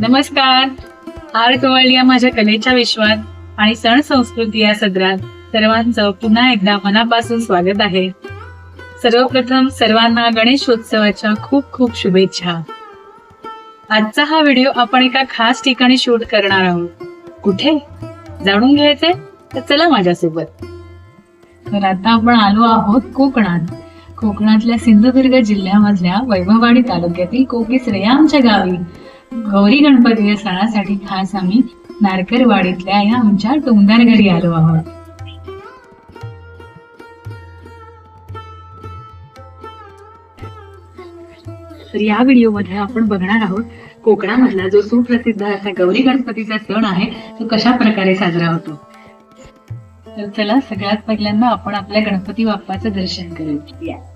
नमस्कार. Art world या माझ्या कलेच्या विश्वात आणि सण संस्कृती या सदरात सर्वांचं पुन्हा एकदा मनापासून स्वागत आहे. सर्वप्रथम सर्वांना गणेशोत्सवाच्या खूप खूप शुभेच्छा. आजचा हा व्हिडिओ आपण एका खास ठिकाणी शूट करणार आहोत. कुठे? जाणून घ्यायचे तर चला माझ्यासोबत. तर आता आपण आलो आहोत कोकणात. कोकणातल्या सिंधुदुर्ग जिल्ह्यामधल्या वैभववाडी तालुक्यातील कोकिसरे आमच्या गावी. गौरी गणपती या सणासाठी खास आम्ही नारकरवाडीतल्या या आमच्या टोंगदार घरी आलो आहोत. तर या व्हिडिओमध्ये आपण बघणार आहोत कोकणामधला जो सुप्रसिद्ध असा गौरी गणपतीचा सण आहे तो कशा प्रकारे साजरा होतो. तर चला सगळ्यात पहिल्यांदा आपण आपल्या गणपती बाप्पाचं दर्शन करूया.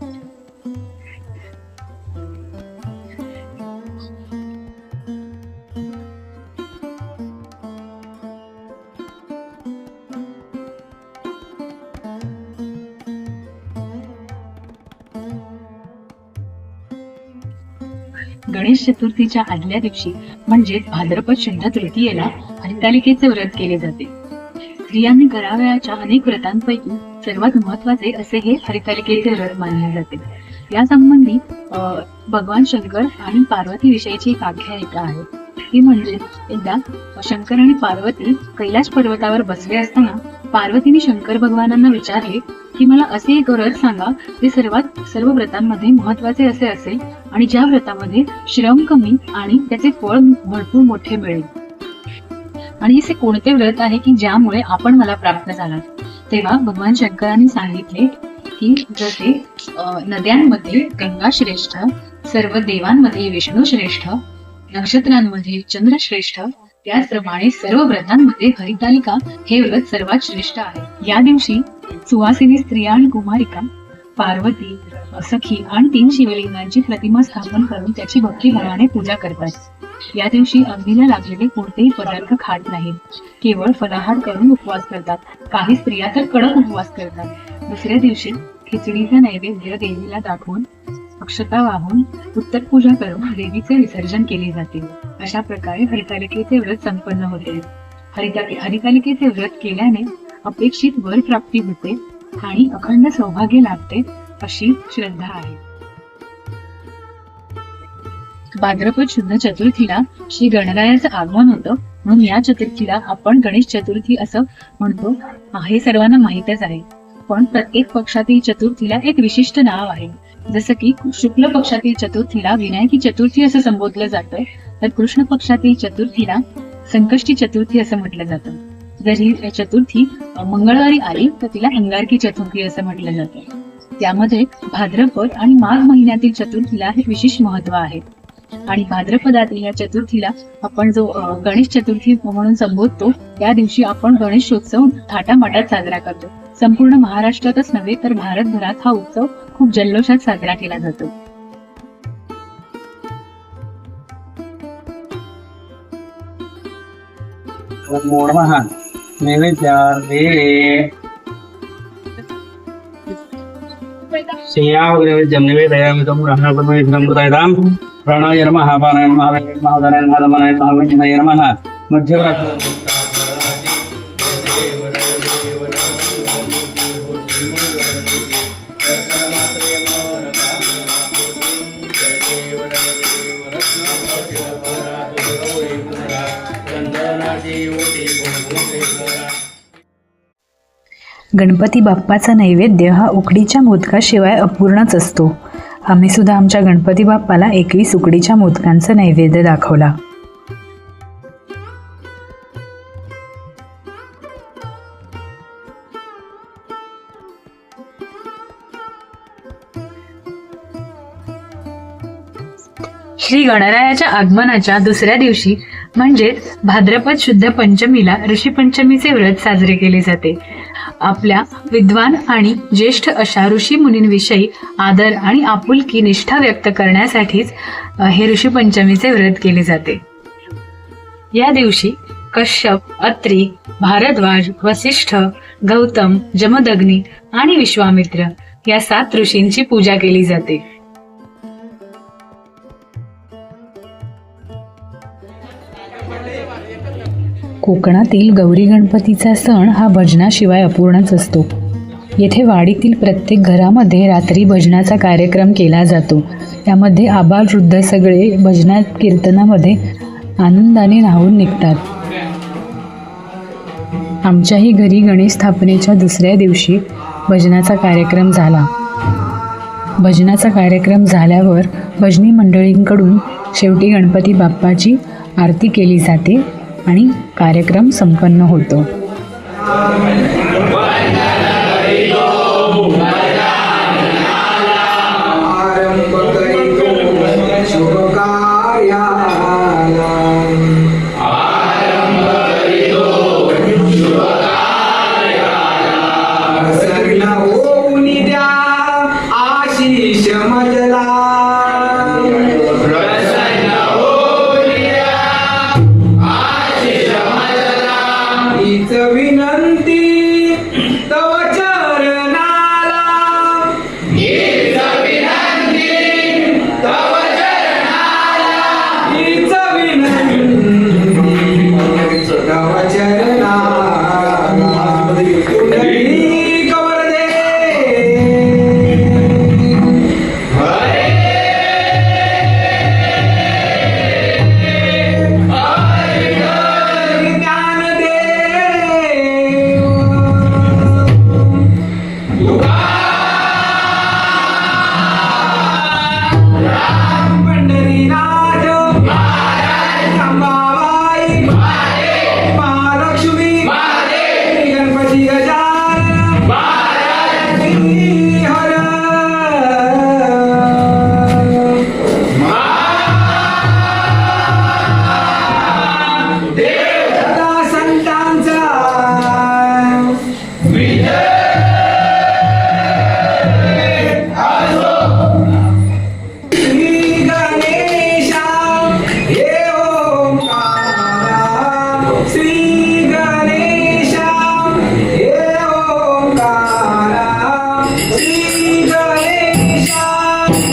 गणेश चतुर्थीच्या आदल्या दिवशी म्हणजे भाद्रपद शुद्ध तृतीयेला हरितालिकेचे व्रत केले जाते. स्त्रियांनी करावयाच्या अनेक व्रतांपैकी सर्वात महत्त्वाचे असे हे हरितालिकेचे व्रत मानले जाते. या संबंधी अं, भगवान शंकर आणि पार्वती विषयीची एक आख्यायिका आहे. ती म्हणजे एकदा शंकर आणि पार्वती कैलाश पर्वतावर बसले असताना पार्वतीने शंकर भगवानांना विचारले की मला असे एक व्रत सांगा जे सर्वात सर्व व्रतांमध्ये महत्त्वाचे असे असेल आणि ज्या व्रतामध्ये श्रम कमी आणि त्याचे फळ भरपूर मोठे मिळेल. आणि असे कोणते व्रत आहे की ज्यामुळे आपण मला प्राप्त झालात? तेव्हा भगवान शंकरांनी सांगितले की जसे अं, नद्यांमध्ये गंगा श्रेष्ठ सर्व देवांमध्ये विष्णू श्रेष्ठ नक्षत्रांमध्ये चंद्र श्रेष्ठ त्याचप्रमाणे सर्व व्रतांमध्ये हरितालिका हे व्रत सर्वात श्रेष्ठ आहे. या दिवशी सुवासिनी स्त्रिया आणि कुमारिका पार्वती सखी आणि तीन शिवलिंगांची प्रतिमा स्थापन करून त्याची भक्तिभावाने पूजा करतात. या दिवशी अग्नीला लागलेले कोणतेही पदार्थ खात नाहीत. केवळ फलाहार करून उपवास करतात. काही स्त्रिया तर कडक उपवास करतात. दुसऱ्या दिवशी खिचडीचा नैवेद्य देवीला दाखवून अक्षता वाहून उत्तर पूजा करून देवीचे विसर्जन केले जाते. अशा प्रकारे हरितालिकेचे व्रत संपन्न होते. हरिता हरितालिकेचे व्रत केल्याने अपेक्षित वर प्राप्ती होते आणि अखंड सौभाग्य लाभते अशी श्रद्धा आहे. भाद्रपद शुद्ध चतुर्थीला श्री गणरायाचं आगमन होतं म्हणून या चतुर्थीला आपण गणेश चतुर्थी असं म्हणतो हे सर्वांना माहीतच आहे. पण प्रत्येक पक्षातील चतुर्थीला एक विशिष्ट नाव आहे. जसं की शुक्ल पक्षातील चतुर्थीला विनायकी चतुर्थी असं संबोधलं जातं तर कृष्ण पक्षातील चतुर्थीला संकष्टी चतुर्थी असं म्हटलं जातं. जर ही चतुर्थी मंगळवारी आली तर तिला अंगारकी चतुर्थी असं म्हटलं जातं. त्यामध्ये भाद्रपद आणि माघ महिन्यातील चतुर्थीला हे विशेष महत्त्व आहे. आणि भाद्रपदातील या चतुर्थीला आपण जो गणेश चतुर्थी म्हणून संबोधतो त्या दिवशी आपण गणेशोत्सव थाटामाटात साजरा करतो. संपूर्ण महाराष्ट्रातच नव्हे तर भारतभरात हा उत्सव खूप जल्लोषात साजरा केला जातो मूढमः नमः पानाय नमः वैद्य नमः उदराय नमः दमनाय गणपती बाप्पाचा नैवेद्य हा उकडीच्या मोदकाशिवाय अपूर्णच असतो. आम्ही सुद्धा आमच्या गणपती बाप्पाला एकवीस उकडीच्या मोदकांचा नैवेद्य दाखवला. श्री गणरायाच्या आगमनाच्या दुसऱ्या दिवशी म्हणजेच भाद्रपद शुद्ध पंचमीला ऋषीपंचमीचे व्रत साजरे केले जाते. आपल्या विद्वान आणि ज्येष्ठ अशा ऋषी मुनींविषयी आदर आणि आपुलकी निष्ठा व्यक्त करण्यासाठीच हे ऋषीपंचमीचे व्रत केले जाते. या दिवशी कश्यप अत्री भारद्वाज वसिष्ठ गौतम जमदग्नी आणि विश्वामित्र या सात ऋषींची पूजा केली जाते. कोकणातील गौरी गणपतीचा सण हा भजनाशिवाय अपूर्णच असतो. येथे वाडीतील प्रत्येक घरामध्ये रात्री भजनाचा कार्यक्रम केला जातो. यामध्ये आबाल वृद्ध सगळे भजना कीर्तनामध्ये आनंदाने न्हावून निघतात. आमच्याही घरी गणेश स्थापनेच्या दुसऱ्या दिवशी भजनाचा कार्यक्रम झाला. भजनाचा कार्यक्रम झाल्यावर भजनी मंडळींकडून शेवटी गणपती बाप्पाची आरती केली जाते. आणि कार्यक्रम संपन्न होतो.